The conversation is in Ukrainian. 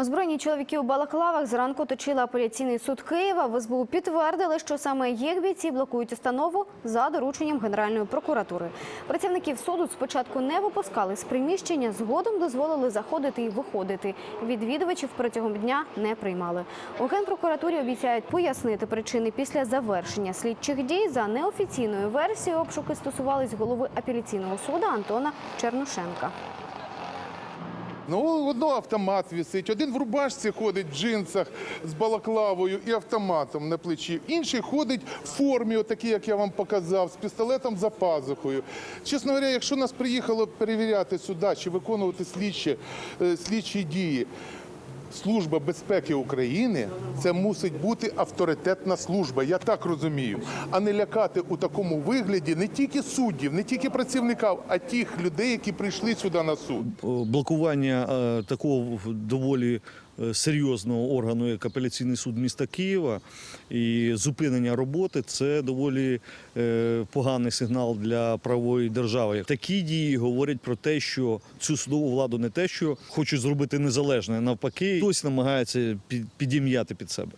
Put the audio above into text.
Озброєні чоловіки у балаклавах зранку точили апеляційний суд Києва. В СБУ підтвердили, що саме їх бійці блокують установу за дорученням Генеральної прокуратури. Працівників суду спочатку не випускали з приміщення, згодом дозволили заходити і виходити. Відвідувачів протягом дня не приймали. У генпрокуратурі обіцяють пояснити причини після завершення слідчих дій. За неофіційною версією обшуки стосувались голови апеляційного суду Антона Чернушенка. Ну, одно автомат висить, один в рубашці ходить в джинсах з балаклавою і автоматом на плечі. Інший ходить в формі, отакий, як я вам показав, з пістолетом за пазухою. Чесно говоря, якщо нас приїхало перевіряти сюди чи виконувати слідчі, е, слідчі дії. Служба безпеки України це мусить бути авторитетна служба, я так розумію, а не лякати у такому вигляді не тільки суддів, не тільки працівників, а тих людей, які прийшли сюди на суд. блокування е, такого доволі серйозного органу, як апеляційний суд міста Києва, і зупинення роботи це доволі е, поганий сигнал для правової держави. Такі дії говорять про те, що цю судову владу не те, що хочуть зробити незалежною, навпаки, хтось намагається під- підім'яти під себе.